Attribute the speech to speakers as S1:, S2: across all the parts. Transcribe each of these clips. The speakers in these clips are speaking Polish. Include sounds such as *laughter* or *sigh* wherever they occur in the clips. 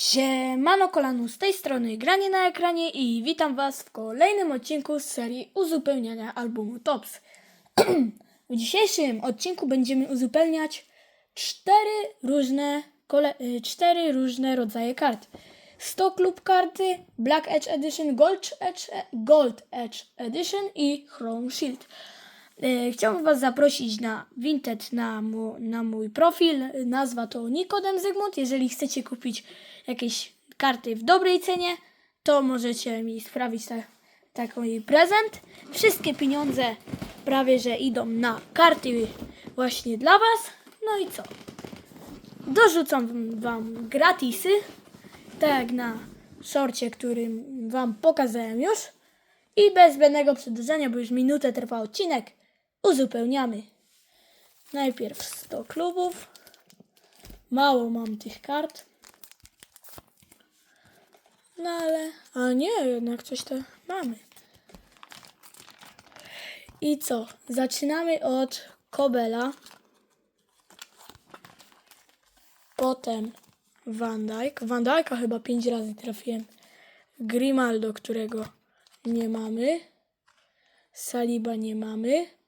S1: Siemano kolanu, z tej strony Granie na ekranie i witam Was w kolejnym odcinku z serii uzupełniania albumu TOPS. *clears throat* w dzisiejszym odcinku będziemy uzupełniać cztery różne, kole, y, cztery różne rodzaje kart. 100 klub karty, Black Edge Edition, Gold Edge, Gold Edge Edition i Chrome Shield. E, Chciałbym Was zaprosić na Vinted, na, mu, na mój profil. Nazwa to Nikodem Zygmunt. Jeżeli chcecie kupić jakieś karty w dobrej cenie, to możecie mi sprawić ta, taki prezent. Wszystkie pieniądze prawie że idą na karty właśnie dla Was. No i co? Dorzucam Wam gratisy, tak jak na szorcie, którym Wam pokazałem już. I bez zbędnego przedłużenia, bo już minutę trwa odcinek, uzupełniamy. Najpierw 100 klubów. Mało mam tych kart. No ale, a nie, jednak coś to mamy. I co? Zaczynamy od Kobela. Potem Van Dijk. Van Dijk'a chyba 5 razy trafiłem. Grimaldo, którego nie mamy. Saliba nie mamy.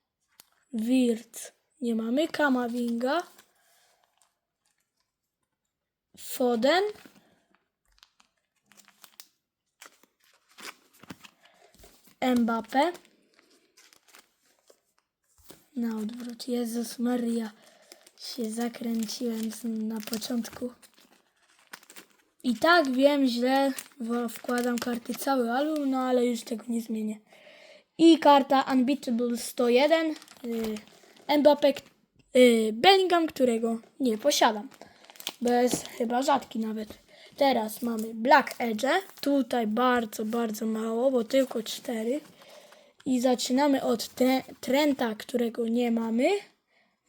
S1: Wirtz nie mamy. Kamavinga. Foden. Mbappe. Na odwrót. Jezus Maria. Się zakręciłem na początku. I tak wiem, źle wo- wkładam karty cały album, no ale już tego nie zmienię. I karta Unbeatable 101 y, Mbappé y, Bellingham, którego nie posiadam. Bez chyba rzadki nawet. Teraz mamy Black Edge. Tutaj bardzo, bardzo mało, bo tylko cztery. I zaczynamy od tre Trenta, którego nie mamy.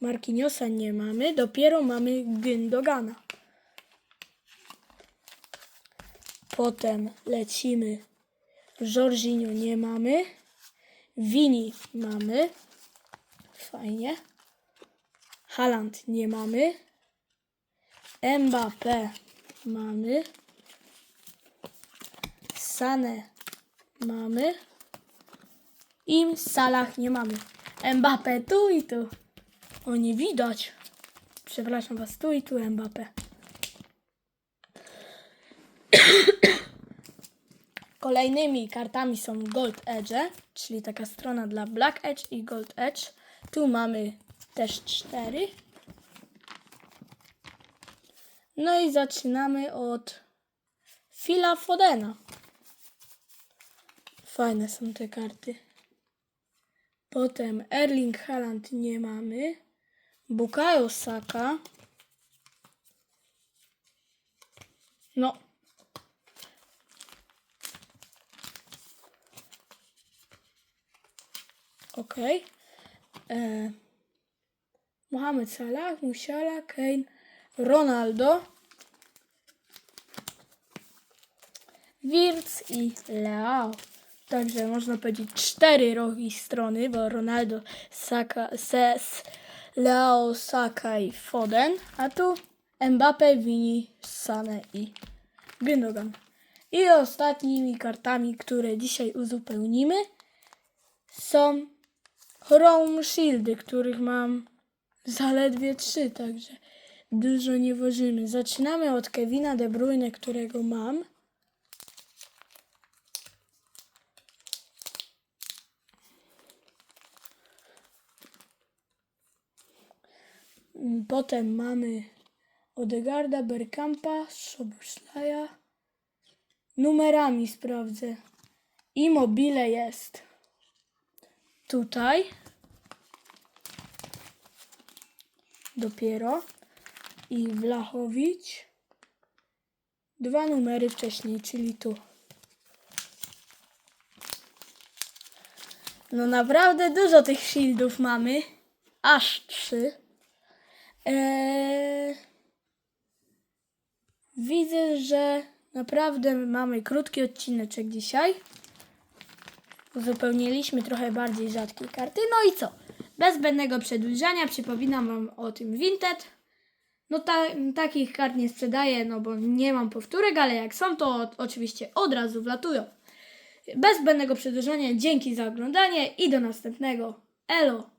S1: Marquinhosa nie mamy. Dopiero mamy Gündogana. Potem lecimy. Jorginho nie mamy. Vini mamy. Fajnie. Haaland nie mamy. Mbappé mamy. Sane mamy. I Salah nie mamy. Mbappé tu i tu. O, nie widać. Przepraszam was, tu i tu Mbappé. *coughs* Kolejnymi kartami są Gold Edge, czyli taka strona dla Black Edge i Gold Edge. Tu mamy też cztery. No i zaczynamy od Phila Fodena. Fajne są te karty. Potem Erling Haaland nie mamy. Bukayo Saka. No, Ok. E, Mohamed Salah, Musiala, Kane, Ronaldo, Wirtz i Leao. Także można powiedzieć cztery rogi strony, bo Ronaldo, Saka, Ses, Leao, Saka i Foden. A tu Mbappe, Vini, Sane i Gündogan. I ostatnimi kartami, które dzisiaj uzupełnimy, są Chrome Shieldy, których mam zaledwie trzy, także dużo nie włożymy. Zaczynamy od Kevina De Bruyne, którego mam. Potem mamy Odegarda, Bergkampa, Soboszlaja. Numerami sprawdzę. Immobile jest tutaj. Dopiero. I Wlachowicz. Dwa numery wcześniej, czyli tu. No naprawdę dużo tych shieldów mamy. Aż trzy. Eee... Widzę, że naprawdę mamy krótki odcineczek dzisiaj. Uzupełniliśmy trochę bardziej rzadkie karty. No i co? Bez zbędnego przedłużania przypominam Wam o tym Vinted. No ta, takich kart nie sprzedaję, no bo nie mam powtórek, ale jak są, to oczywiście od razu wlatują. Bez zbędnego przedłużania, dzięki za oglądanie i do następnego. Elo!